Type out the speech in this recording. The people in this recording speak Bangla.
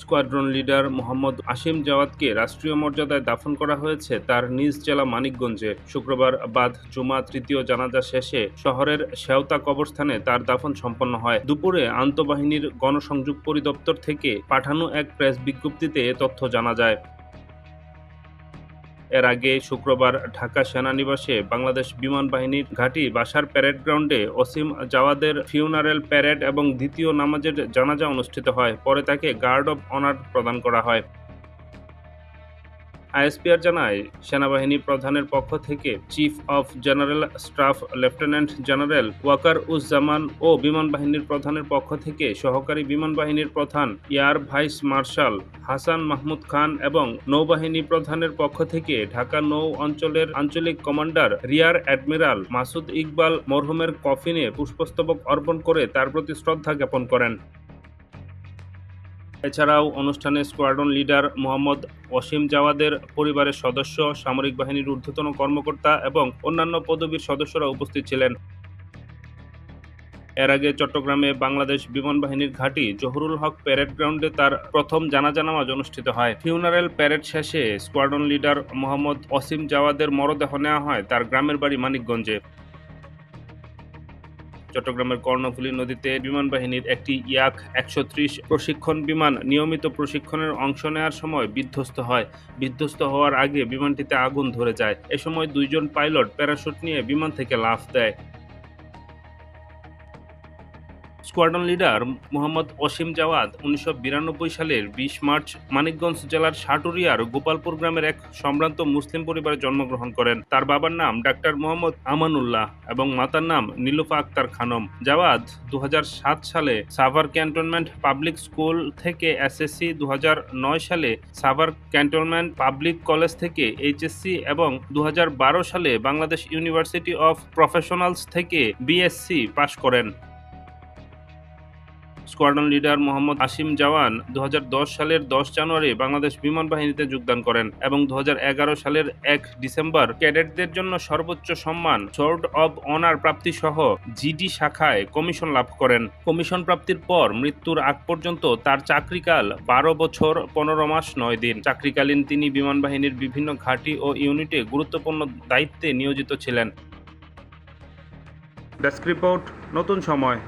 স্কোয়াড্রন লিডার মোহাম্মদ আসিম জাওয়াদকে রাষ্ট্রীয় মর্যাদায় দাফন করা হয়েছে তার নিজ জেলা মানিকগঞ্জে। শুক্রবার বাদ জুমা তৃতীয় জানাজা শেষে শহরের শেওতা কবরস্থানে তার দাফন সম্পন্ন হয়। দুপুরে আন্তঃবাহিনীর গণসংযোগ পরিদপ্তর থেকে পাঠানো এক প্রেস বিজ্ঞপ্তিতে এ তথ্য জানা যায়। এর আগে শুক্রবার ঢাকা সেনানিবাসে বাংলাদেশ বিমান বাহিনীর ঘাঁটি বাসার প্যারেড গ্রাউন্ডে অসীম জাওয়াদের ফিউনারেল প্যারেড এবং দ্বিতীয় নামাজের জানাজা অনুষ্ঠিত হয়। পরে তাকে গার্ড অব অনার প্রদান করা হয়। আইএসপিআর জানায়, সেনাবাহিনী প্রধানের পক্ষ থেকে chief of general staff lieutenant general Waker Uzzaman ও বিমান বাহিনীর প্রধানের পক্ষ থেকে সহকারী বিমান বাহিনীর প্রধান, air vice marshal Hasan Mahmud Khan এবং নৌবাহিনী প্রধানের পক্ষ থেকে ঢাকা নৌ অঞ্চলের আঞ্চলিক commander, rear admiral Masud Iqbal মরহুমের কফিনে পুষ্পস্তবক অর্পণ করে তার প্রতি শ্রদ্ধা জ্ঞাপন করেন। এছাড়াও অনুষ্ঠানে স্কোয়াড্রন লিডার মোহাম্মদ অসীম জাওয়াদের পরিবারের সদস্য, সামরিক বাহিনীর ঊর্ধ্বতন কর্মকর্তা এবং অন্যান্য পদবীর সদস্যরা উপস্থিত ছিলেন। এর আগে চট্টগ্রামে বাংলাদেশ বিমান বাহিনীর ঘাঁটি জহুরুল হক প্যারেড গ্রাউন্ডে তার প্রথম জানাজা নামাজ অনুষ্ঠিত হয়। ফিউনারেল প্যারেড শেষে স্কোয়াড্রন লিডার মোহাম্মদ অসীম জাওয়াদের মরদেহ নেওয়া হয় তার গ্রামের বাড়ি মানিকগঞ্জে। চট্টগ্রামের কর্ণফুলী নদীতে বিমান বাহিনীর একটি ইয়াক একশো ত্রিশ প্রশিক্ষণ বিমান নিয়মিত প্রশিক্ষণের অংশ নেওয়ার সময় বিধ্বস্ত হয়। বিধ্বস্ত হওয়ার আগে বিমানটিতে আগুন ধরে যায়। এ সময় দুইজন পাইলট প্যারাশুট নিয়ে বিমান থেকে লাফ দেয়। স্কোয়াড্রন লিডার মোহাম্মদ অসীম জাওয়াদ উনিশশো বিরানব্বই সালের বিশ মার্চ মানিকগঞ্জ জেলার সাটুরিয়ার গোপালপুর গ্রামের এক সম্ভ্রান্ত মুসলিম পরিবারে জন্মগ্রহণ করেন। তার বাবার নাম ডাক্তার মোহাম্মদ আমানুল্লাহ এবং মাতার নাম নীলুফা আক্তার খানম। জাওয়াদ দু হাজার সাত সালে সাভার ক্যান্টনমেন্ট পাবলিক স্কুল থেকে এসএসসি দু হাজার নয় সালে সাভার ক্যান্টনমেন্ট পাবলিক কলেজ থেকে এইচএসসি এবং দু হাজার বারো সালে বাংলাদেশ ইউনিভার্সিটি অফ প্রফেশনালস থেকে বিএসসি পাশ করেন। স্কোয়াড্রন লিডার মোহাম্মদ আসিম জাওয়ান দু সালের দশ জানুয়ারি বাংলাদেশ বিমান বাহিনীতে যোগদান করেন এবং দু হাজার এগারো সালের এক ডিসেম্বর ক্যাডেটদের জন্য সর্বোচ্চ সম্মান সোর্ড অব অনার প্রাপ্তি সহ জিডি শাখায় কমিশন লাভ করেন। কমিশন প্রাপ্তির পর মৃত্যুর আগ পর্যন্ত তার চাকরিকাল বারো বছর, পনেরো মাস, নয় দিন। চাকরিকালীন তিনি বিমান বাহিনীর বিভিন্ন ঘাঁটি ও ইউনিটে গুরুত্বপূর্ণ দায়িত্বে নিয়োজিত ছিলেন। ডেস্ক রিপোর্ট, নতুন সময়।